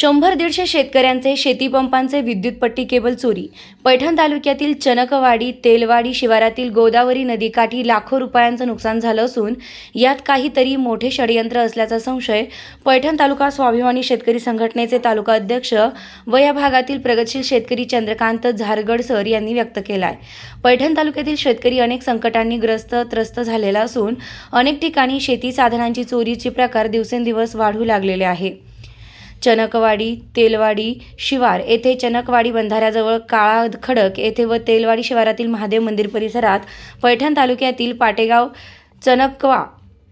शंभर दीडशे शेतकऱ्यांचे शेतीपंपांचे विद्युतपट्टी केबल चोरी. पैठण तालुक्यातील चनकवाडी तेलवाडी शिवारातील गोदावरी नदीकाठी लाखो रुपयांचं नुकसान झालं असून यात काहीतरी मोठे षडयंत्र असल्याचा संशय पैठण तालुका स्वाभिमानी शेतकरी संघटनेचे तालुका अध्यक्ष व या भागातील प्रगतशील शेतकरी चंद्रकांत झारगडसर यांनी व्यक्त केला आहे पैठण तालुक्यातील शेतकरी अनेक संकटांनी ग्रस्त त्रस्त झालेला असून अनेक ठिकाणी शेती साधनांची चोरीचे प्रकार दिवसेंदिवस वाढू लागलेले आहे. चनकवाडी तेलवाडी शिवार. येथे चनकवाडी बंधाऱ्याजवळ काळा खडक येथे व तेलवाडी शिवारातील महादेव मंदिर परिसरात पैठण तालुक्यातील पाटेगाव चणकवा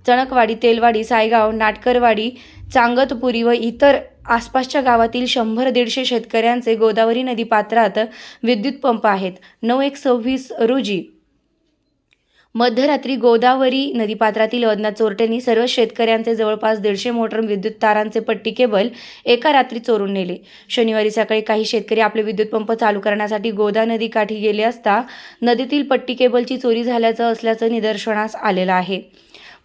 चणकवाडी तेलवाडी सायगाव नाटकरवाडी चांगतपुरी व इतर आसपासच्या गावातील शंभर दीडशे शेतकऱ्यांचे गोदावरी नदी पात्रात विद्युत पंप आहेत. नऊ एक सव्वीस रोजी मध्यरात्री गोदावरी नदीपात्रातील अज्ञात चोरट्यांनी सर्व शेतकऱ्यांचे जवळपास दीडशे मोटर विद्युत तारांचे पट्टी केबल एका रात्री चोरून नेले. शनिवारी सकाळी काही शेतकरी आपले विद्युत पंप चालू करण्यासाठी गोदा नदीकाठी गेले असता नदीतील पट्टी केबलची चोरी झाल्याचं असल्याचं निदर्शनास आलेलं आहे.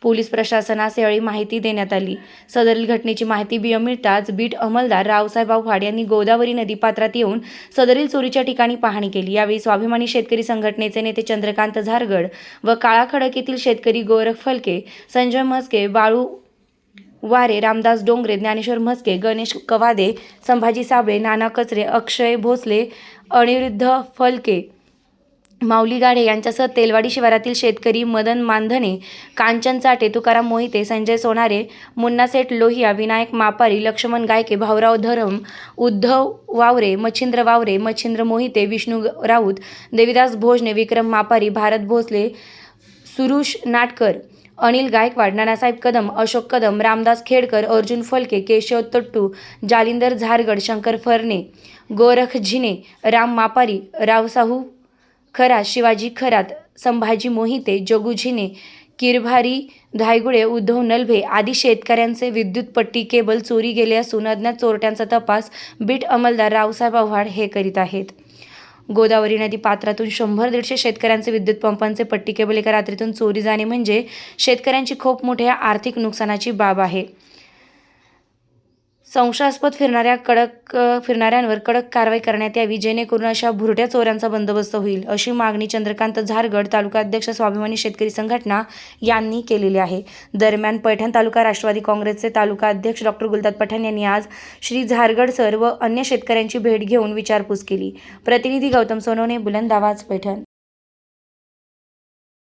पोलीस प्रशासनास यावेळी माहिती देण्यात आली. सदरील घटनेची माहिती बिय मिळताच बीट अंमलदार रावसाहेब आव्हाड यांनी गोदावरी नदीपात्रात येऊन सदरील चोरीच्या ठिकाणी पाहणी केली. यावेळी स्वाभिमानी शेतकरी संघटनेचे नेते चंद्रकांत झारगड व काळाखडक येथील शेतकरी गोरख फलके संजय म्हस्के बाळू वारे रामदास डोंगरे ज्ञानेश्वर म्हस्के गणेश कवादे संभाजी साबळे नाना कचरे अक्षय भोसले अनिरुद्ध फलके माऊली गाढे यांच्यासह तेलवाडी शिवारातील शेतकरी मदन मानधने कांचन चाटे तुकाराम मोहिते संजय सोनारे मुन्ना सेठ लोहिया विनायक मापारी लक्ष्मण गायके भाऊराव धरम उद्धव वावरे मच्छिंद्र वावरे मच्छिंद्र मोहिते विष्णू राऊत देविदास भोजने विक्रम मापारी भारत भोसले सुरुष नाटकर अनिल गायकवाड नानासाहेब कदम अशोक कदम रामदास खेडकर अर्जुन फलके केशव तट्टू जालिंदर झारगड शंकर फरणे गोरख झिने राम मापारी रावसाहू खरात शिवाजी खरात संभाजी मोहिते जगू किरभारी धायगुडे उद्धव नलभे आदी शेतकऱ्यांचे विद्युत पट्टी केबल चोरी गेले असून अज्ञात चोरट्यांचा तपास बीट अंमलदार रावसाहेब आव्हाड हे करीत आहेत. गोदावरी नदी पात्रातून शंभर दीडशे शेतकऱ्यांचे विद्युत पंपांचे पट्टी केबल एका रात्रीतून चोरी जाणे म्हणजे शेतकऱ्यांची खूप मोठ्या आर्थिक नुकसानाची बाब आहे. संशयास्पद फिरणाऱ्या कडक फिरणाऱ्यांवर कडक कारवाई करण्यात यावी जेणेकरून अशा भुरट्या चोऱ्यांचा बंदोबस्त होईल अशी मागणी चंद्रकांत झारगड तालुका अध्यक्ष स्वाभिमानी शेतकरी संघटना यांनी केलेली आहे. दरम्यान पैठण तालुका राष्ट्रवादी काँग्रेसचे तालुका अध्यक्ष डॉक्टर गुलदाद पठाण यांनी आज श्री झारगड सर व अन्य शेतकऱ्यांची भेट घेऊन विचारपूस केली. प्रतिनिधी गौतम सोनवणे बुलंद आवाज पैठण.